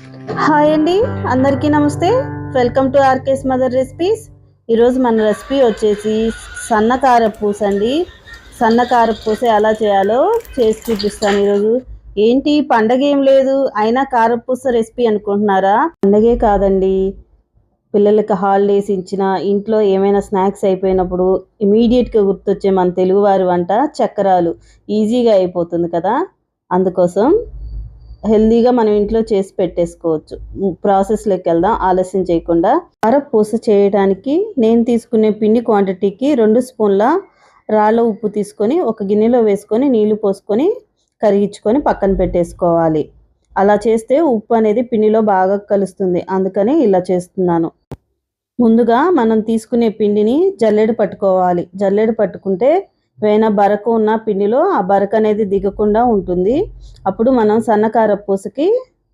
Hi అండి అందరికీ నమస్తే. Welcome to RK's mother recipes ఈరోజు మన రెసిపీ వచ్చేసి సన్నకార పూస అండి. సన్నకార పూస ఎలా చేయాలో చేసి చూపిస్తాను ఈరోజు. ఏంటి? పండగ ఏం లేదు. అయినా కారపూస రెసిపీ అనుకుంటున్నారా? పండగే కాదండి. పిల్లలకి హాలిడేస్ ఇచ్చిన ఇంట్లో ఏమైనా స్నాక్స్ అయిపోయినప్పుడు ఇమీడియట్గా గుర్తొచ్చే మన తెలుగువారి వంట చక్రాలు. ఈజీగా అయిపోతుంది కదా? అందుకోసం హెల్దీగా మనం ఇంట్లో చేసి పెట్టేసుకోవచ్చు. ప్రాసెస్లోకి వెళ్దాం ఆలస్యం చేయకుండా. కారపూస చేయడానికి నేను తీసుకునే పిండి క్వాంటిటీకి రెండు స్పూన్ల రాళ్ళ ఉప్పు తీసుకొని ఒక గిన్నెలో వేసుకొని నీళ్ళు పోసుకొని కరిగించుకొని పక్కన పెట్టేసుకోవాలి. అలా చేస్తే ఉప్పు అనేది పిండిలో బాగా కలుస్తుంది. అందుకని ఇలా చేస్తున్నాను. ముందుగా మనం తీసుకునే పిండిని జల్లెడ పట్టుకోవాలి. జల్లెడ పట్టుకుంటే పైన బరక ఉన్న పిండిలో ఆ బరక అనేది దిగకుండా ఉంటుంది. అప్పుడు మనం సన్నకార పూసకి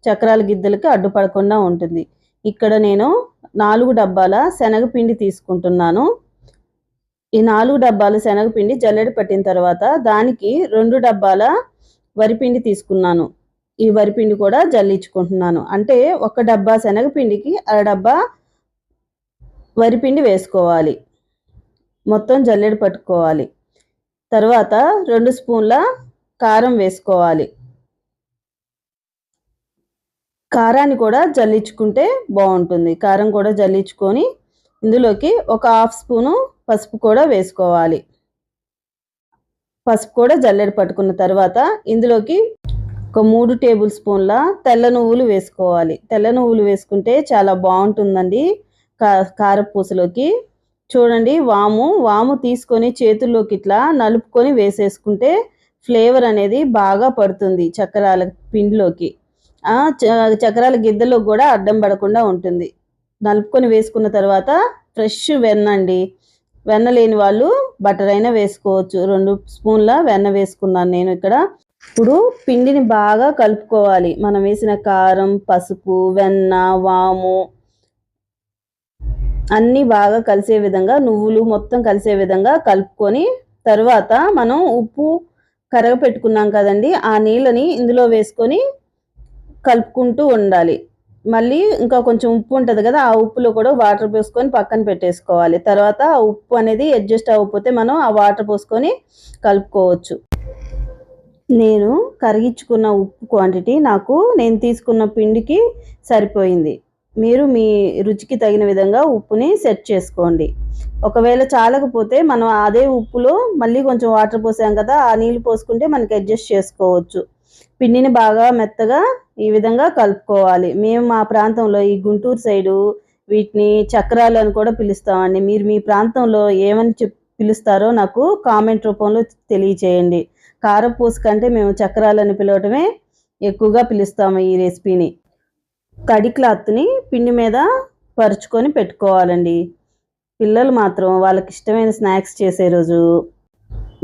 చక్రాల గిద్దలకి అడ్డుపడకుండా ఉంటుంది. ఇక్కడ నేను నాలుగు డబ్బాల శనగపిండి తీసుకుంటున్నాను. ఈ నాలుగు డబ్బాల శనగపిండి జల్లెడ పట్టిన తర్వాత దానికి రెండు డబ్బాల వరిపిండి తీసుకున్నాను. ఈ వరిపిండి కూడా జల్లించుకుంటున్నాను. అంటే ఒక డబ్బా శనగపిండికి అర డబ్బా వరిపిండి వేసుకోవాలి. మొత్తం జల్లెడ పట్టుకోవాలి. తర్వాత రెండు స్పూన్ల కారం వేసుకోవాలి. కారాన్ని కూడా జల్లించుకుంటే బాగుంటుంది. కారం కూడా జల్లించుకొని ఇందులోకి ఒక హాఫ్ స్పూను పసుపు కూడా వేసుకోవాలి. పసుపు కూడా జల్లెడ పట్టుకున్న తర్వాత ఇందులోకి ఒక మూడు టేబుల్ స్పూన్ల తెల్ల నువ్వులు వేసుకోవాలి. తెల్ల నువ్వులు వేసుకుంటే చాలా బాగుంటుందండి కా కారపూసలోకి. చూడండి వాము వాము తీసుకొని చేతుల్లోకి ఇట్లా నలుపుకొని వేసేసుకుంటే ఫ్లేవర్ అనేది బాగా పడుతుంది చక్రాల పిండిలోకి. చక్రాల గిద్దలో కూడా అడ్డం పడకుండా ఉంటుంది. నలుపుకొని వేసుకున్న తర్వాత ఫ్రెష్ వెన్న అండి. వెన్న లేని వాళ్ళు బటర్ అయినా వేసుకోవచ్చు. రెండు స్పూన్ల వెన్న వేసుకున్నాను నేను ఇక్కడ. ఇప్పుడు పిండిని బాగా కలుపుకోవాలి. మనం వేసిన కారం పసుపు వెన్న వాము అన్నీ బాగా కలిసే విధంగా నువ్వులు మొత్తం కలిసే విధంగా కలుపుకొని తర్వాత మనం ఉప్పు కరగ పెట్టుకున్నాం కదండి ఆ నీళ్ళని ఇందులో వేసుకొని కలుపుకుంటూ ఉండాలి. మళ్ళీ ఇంకా కొంచెం ఉప్పు ఉంటుంది కదా ఆ ఉప్పులో కూడా వాటర్ పోసుకొని పక్కన పెట్టేసుకోవాలి. తర్వాత ఆ ఉప్పు అనేది అడ్జస్ట్ అవ్వకపోతే మనం ఆ వాటర్ పోసుకొని కలుపుకోవచ్చు. నేను కరిగించుకున్న ఉప్పు క్వాంటిటీ నాకు నేను తీసుకున్న పిండికి సరిపోయింది. మీరు మీ రుచికి తగిన విధంగా ఉప్పుని సెట్ చేసుకోండి. ఒకవేళ చాలకపోతే మనం అదే ఉప్పులో మళ్ళీ కొంచెం వాటర్ పోసాం కదా ఆ నీళ్ళు పోసుకుంటే మనకి అడ్జస్ట్ చేసుకోవచ్చు. పిండిని బాగా మెత్తగా ఈ విధంగా కలుపుకోవాలి. మేము మా ప్రాంతంలో ఈ గుంటూరు సైడు వీటిని చక్రాలు అని కూడా పిలుస్తామండి. మీరు మీ ప్రాంతంలో ఏమని చెప్ పిలుస్తారో నాకు కామెంట్ రూపంలో తెలియచేయండి. కారపూస కంటే మేము చక్రాలని పిలవటమే ఎక్కువగా పిలుస్తాము ఈ రెసిపీని. తడి క్లాత్ని పిండి మీద పరుచుకొని పెట్టుకోవాలండి. పిల్లలు మాత్రం వాళ్ళకి ఇష్టమైన స్నాక్స్ చేసే రోజు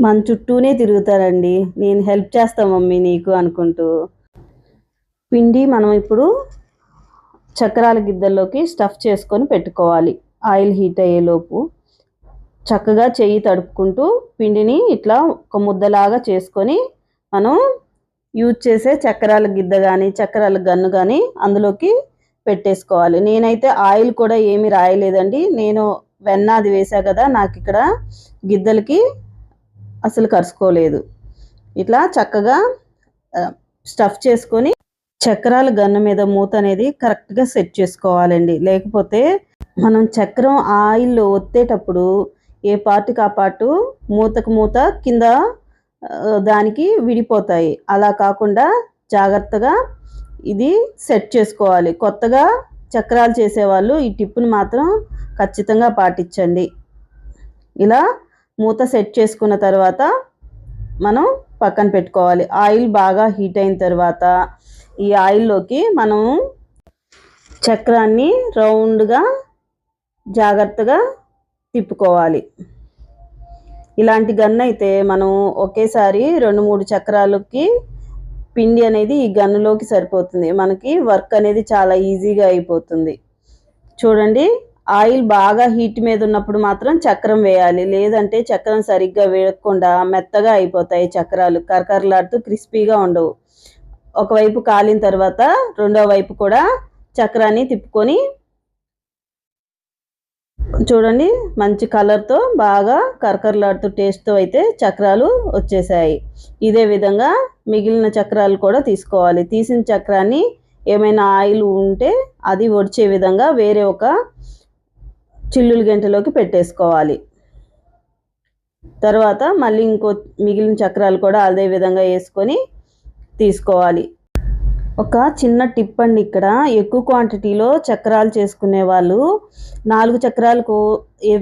మన చుట్టూనే తిరుగుతారండి. నేను హెల్ప్ చేస్తా మమ్మీ నీకు అనుకుంటూ. పిండి మనం ఇప్పుడు చక్రాల గిద్దల్లోకి స్టఫ్ చేసుకొని పెట్టుకోవాలి. ఆయిల్ హీట్ అయ్యేలోపు చక్కగా చెయ్యి తడుపుకుంటూ పిండిని ఇట్లా ఒక ముద్దలాగా చేసుకొని మనం యూజ్ చేసే చక్రాల గిద్ద కానీ చక్రాల గన్ను కానీ అందులోకి పెట్టేసుకోవాలి. నేనైతే ఆయిల్ కూడా ఏమి రాయలేదండి. నేను వెన్న అది వేసా కదా నాకు ఇక్కడ గిద్దలకి అసలు కరుసుకోలేదు. ఇట్లా చక్కగా స్టఫ్ చేసుకొని చక్రాల గన్ను మీద మూత అనేది కరెక్ట్గా సెట్ చేసుకోవాలండి. లేకపోతే మనం చక్రం ఆయిల్లో ఒత్తేటప్పుడు ఏ పార్ట్కి ఆ పార్టు మూతకు మూత కింద దానికి విడిపోతాయి. అలా కాకుండా జాగ్రత్తగా ఇది సెట్ చేసుకోవాలి. కొత్తగా చక్రాలు చేసేవాళ్ళు ఈ టిప్పుని మాత్రం ఖచ్చితంగా పాటించండి. ఇలా మూత సెట్ చేసుకున్న తర్వాత మనం పక్కన పెట్టుకోవాలి. ఆయిల్ బాగా హీట్ అయిన తర్వాత ఈ ఆయిల్లోకి మనం చక్రాన్ని రౌండ్గా జాగ్రత్తగా తిప్పుకోవాలి. ఇలాంటి గన్ అయితే మనం ఒకేసారి రెండు మూడు చక్రాలకి పిండి అనేది ఈ గన్నులోకి సరిపోతుంది. మనకి వర్క్ అనేది చాలా ఈజీగా అయిపోతుంది. చూడండి ఆయిల్ బాగా హీట్ మీద ఉన్నప్పుడు మాత్రం చక్రం వేయాలి. లేదంటే చక్రం సరిగ్గా వేయకుండా మెత్తగా అయిపోతాయి చక్రాలు. కరకరలాడుతూ క్రిస్పీగా ఉండవు. ఒకవైపు కాలిన తర్వాత రెండో వైపు కూడా చక్రాన్ని తిప్పుకొని చూడండి మంచి కలర్తో బాగా కరకరలాడుతూ టేస్ట్తో అయితే చక్రాలు వచ్చేసాయి. ఇదే విధంగా మిగిలిన చక్రాలు కూడా తీసుకోవాలి. తీసిన చక్రాన్ని ఏమైనా ఆయిల్ ఉంటే అది వచ్చే విధంగా వేరే ఒక చిల్లులు గంటలోకి పెట్టేసుకోవాలి. తర్వాత మళ్ళీ ఇంకో మిగిలిన చక్రాలు కూడా అదే విధంగా వేసుకొని తీసుకోవాలి. ఒక చిన్న టిప్ అండి ఇక్కడ. ఎక్కువ క్వాంటిటీలో చక్రాలు చేసుకునే వాళ్ళు నాలుగు చక్రాలకు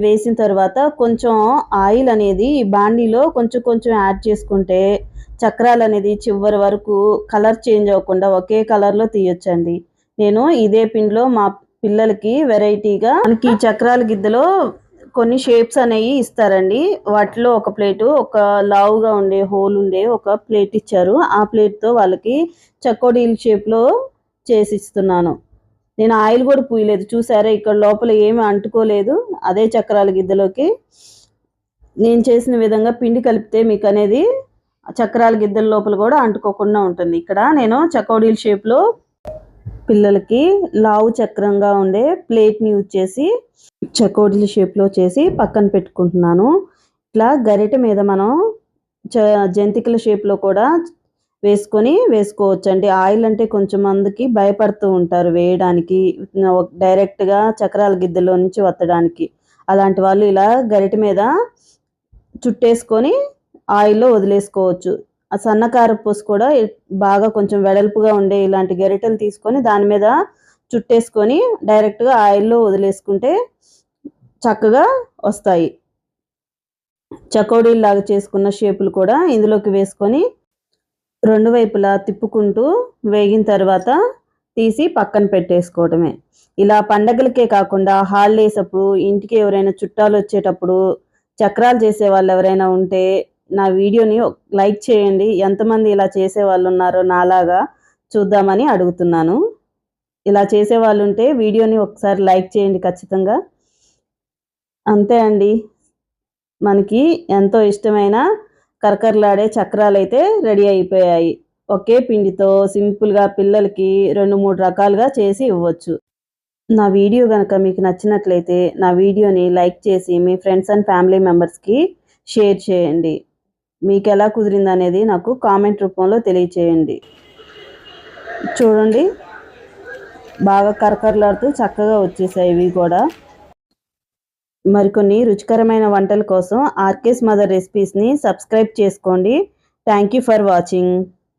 వేసిన తర్వాత కొంచెం ఆయిల్ అనేది బాండీలో కొంచెం కొంచెం యాడ్ చేసుకుంటే చక్రాలు అనేది చివరి వరకు కలర్ చేంజ్ అవ్వకుండా ఒకే కలర్లో తీయొచ్చండి. నేను ఇదే పిండిలో మా పిల్లలకి వెరైటీగా మనకి చక్రాల గిద్దలో కొన్ని షేప్స్ అనేవి ఇస్తారండి. వాటిలో ఒక ప్లేటు ఒక లావుగా ఉండే హోల్ ఉండే ఒక ప్లేట్ ఇచ్చారు. ఆ ప్లేట్తో వాళ్ళకి చకోడీల షేప్లో చేసి ఇస్తున్నాను. నేను ఆయిల్ కూడా పూయలేదు. చూసారా? ఇక్కడ లోపల ఏమి అంటుకోలేదు. అదే చక్రాల గిద్దలోకి. నేను చేసిన విధంగా పిండి కలిపితే మీకు అనేది చక్రాల గిద్దల లోపల కూడా అంటుకోకుండా ఉంటుంది. ఇక్కడ నేను చకోడీల షేప్లో పిల్లలకి లావు చక్రంగా ఉండే ప్లేట్ని యూజ్ చేసి చకోడీల షేప్లో చేసి పక్కన పెట్టుకుంటున్నాను. ఇట్లా గరిటె మీద మనం చ జంతికల షేప్లో కూడా వేసుకొని వేసుకోవచ్చు అండి ఆయిల్ అంటే కొంచెం మందికి భయపడుతూ ఉంటారు వేయడానికి డైరెక్ట్గా చక్రాల గిద్దెలో నుంచి వత్తడానికి. అలాంటి వాళ్ళు ఇలా గరిటె మీద చుట్టేసుకొని ఆయిల్లో వదిలేసుకోవచ్చు. ఆ సన్నకార పూసు కూడా బాగా కొంచెం వెడల్పుగా ఉండే ఇలాంటి గరిటెలు తీసుకొని దాని మీద చుట్టేసుకొని డైరెక్ట్గా ఆయిల్లో వదిలేసుకుంటే చక్కగా వస్తాయి. చకోడీలాగా చేసుకున్న షేపులు కూడా ఇందులోకి వేసుకొని రెండు వైపులా తిప్పుకుంటూ వేగిన తర్వాత తీసి పక్కన పెట్టేసుకోవడమే. ఇలా పండగలకే కాకుండా హాలిడేస్ అప్పుడు ఇంటికి ఎవరైనా చుట్టాలు వచ్చేటప్పుడు చక్రాలు చేసే వాళ్ళు ఎవరైనా ఉంటే నా వీడియోని లైక్ చేయండి. ఎంతమంది ఇలా చేసే వాళ్ళు ఉన్నారో నాలాగా చూద్దామని అడుగుతున్నాను. ఇలా చేసే వాళ్ళు ఉంటే వీడియోని ఒకసారి లైక్ చేయండి ఖచ్చితంగా. అంతే అండి. మనకి ఎంతో ఇష్టమైన కరకరలాడే చక్రాలు అయితే రెడీ అయిపోయాయి. ఒకే పిండితో సింపుల్గా పిల్లలకి రెండు మూడు రకాలుగా చేసి ఇవ్వచ్చు. నా వీడియో కనుక మీకు నచ్చినట్లయితే నా వీడియోని లైక్ చేసి మీ ఫ్రెండ్స్ అండ్ ఫ్యామిలీ మెంబర్స్కి షేర్ చేయండి. మీకు ఎలా కుదిరింది అనేది నాకు కామెంట్ రూపంలో తెలియచేయండి. చూడండి. బాగా కరకరలాడుతూ చక్కగా వచ్చేసాయి ఇవి కూడా. మరికొన్ని రుచికరమైన వంటల కోసం ఆర్కేస్ మదర్ రెసిపీస్ని సబ్స్క్రైబ్ చేసుకోండి. Thank you for watching.